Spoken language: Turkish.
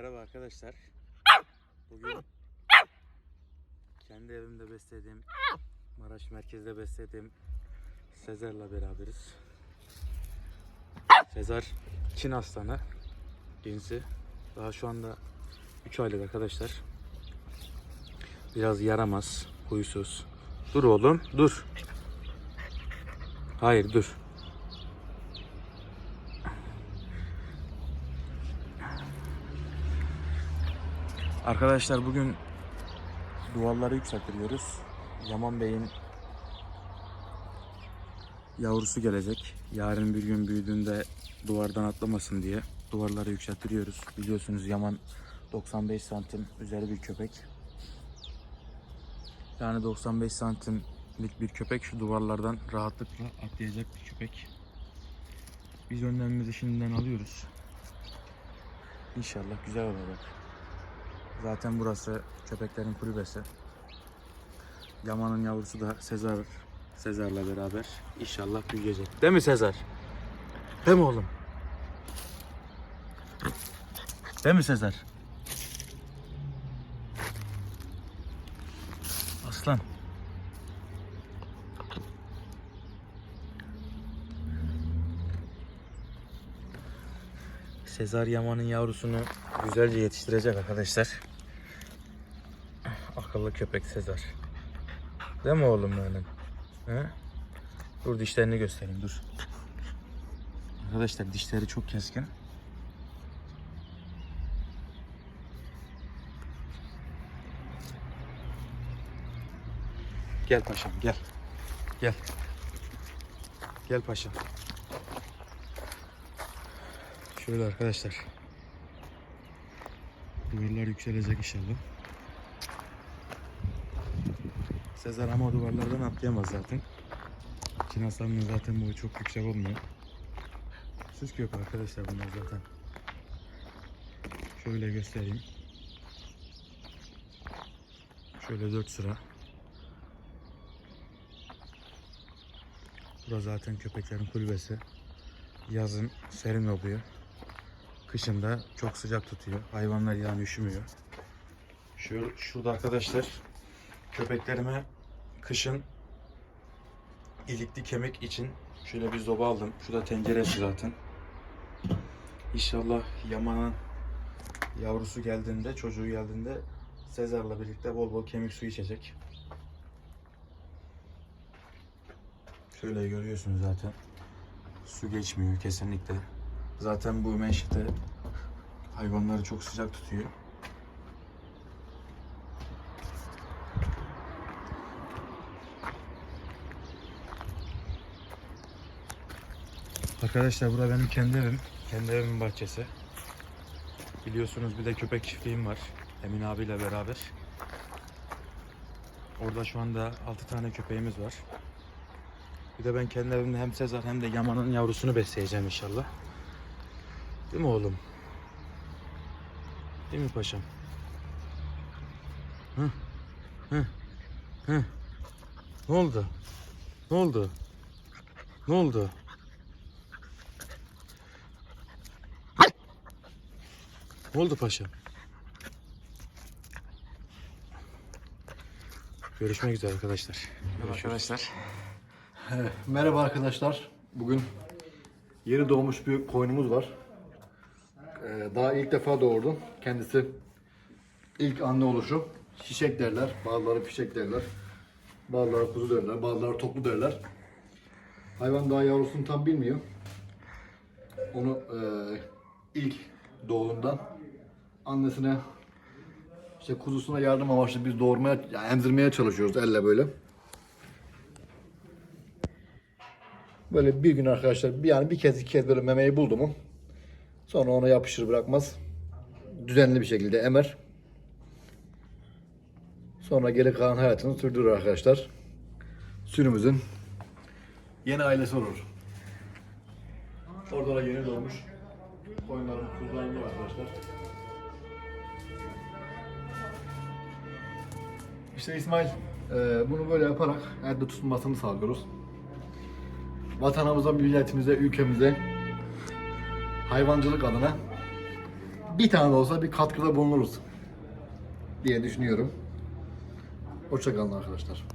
Merhaba arkadaşlar. Bugün kendi evimde beslediğim, Maraş merkezde beslediğim Sezar'la beraberiz. Sezar Çin aslanı cinsi. Daha şu anda 3 aylık arkadaşlar. Biraz yaramaz, huysuz. Dur oğlum, dur. Hayır, dur. Arkadaşlar bugün duvarları yükseltiyoruz. Yaman Bey'in yavrusu gelecek. Yarın bir gün büyüdüğünde duvardan atlamasın diye duvarları yükseltiyoruz. Biliyorsunuz Yaman 95 santim üzeri bir köpek. Yani 95 santimlik bir köpek şu duvarlardan rahatlıkla atlayacak bir köpek. Biz önlemimizi şimdiden alıyoruz. İnşallah güzel olacak. Zaten burası köpeklerin kulübesi. Yaman'ın yavrusu da Sezar Sezar'la beraber inşallah büyüyecek. Değil mi Sezar? Değil mi oğlum? Değil mi Sezar? Aslan. Sezar Yaman'ın yavrusunu güzelce yetiştirecek arkadaşlar. Akıllı köpek Sezar. Değil mi oğlum benim? He? Dur dişlerini göstereyim dur. Arkadaşlar dişleri çok keskin. Gel paşam gel. Gel. Gel paşam. Şöyle arkadaşlar. Duvarlar yükselecek inşallah. Sezar ama duvarlardan atlayamaz zaten. Çin aslanının zaten boyu çok yüksek olmuyor. Süs köpek arkadaşlar bunlar zaten. Şöyle göstereyim. Şöyle dört sıra. Burası zaten köpeklerin kulübesi. Yazın serin oluyor. Kışın da çok sıcak tutuyor. Hayvanlar yani üşümüyor. Şu, şurada arkadaşlar köpeklerime kışın ilikli kemik için şöyle bir zoba aldım. Şurada tenceresi zaten. İnşallah Yaman'ın yavrusu geldiğinde, çocuğu geldiğinde Sezar'la birlikte bol bol kemik suyu içecek. Şöyle görüyorsunuz zaten. Su geçmiyor kesinlikle. Zaten bu menşete hayvanları çok sıcak tutuyor. Arkadaşlar burada benim kendi evim. Kendi evimin bahçesi. Biliyorsunuz bir de köpek çiftliğim var. Emin abiyle beraber. Orada şu anda 6 tane köpeğimiz var. Bir de ben kendi evimde hem Sezar hem de Yaman'ın yavrusunu besleyeceğim inşallah. Değil mi oğlum? Değil mi paşam? Hı? Hı? Hı? Ne oldu? Ne oldu? Ne oldu? Ne oldu paşam? Görüşmek üzere arkadaşlar. Merhaba arkadaşlar. Merhaba arkadaşlar. Bugün yeni doğmuş bir koyunumuz var. Ee, daha ilk defa doğurdu. Kendisi ilk anne oluşu. Şişek derler. Bazıları fişek derler. Bazıları kuzu derler. Bazıları toplu derler. Hayvan daha yavrusunu tam bilmiyor. Onu e, ilk doğduğundan annesine işte kuzusuna yardım amaçlı biz doğurmaya, yani emzirmeye çalışıyoruz elle böyle. Böyle bir gün arkadaşlar bir yani bir kez iki kez böyle memeyi buldu mu sonra ona yapışır bırakmaz. Düzenli bir şekilde emer. Sonra geri kalan hayatını sürdürür arkadaşlar. Sürümüzün yeni ailesi olur. Orada da yeni doğmuş. Koyunların kuzularını var arkadaşlar. İşte İsmail e, bunu böyle yaparak elde tutulmasını sağlıyoruz vatanımıza, milletimize, ülkemize hayvancılık adına bir tane olsa bir katkıda bulunuruz diye düşünüyorum. Hoşçakalın arkadaşlar.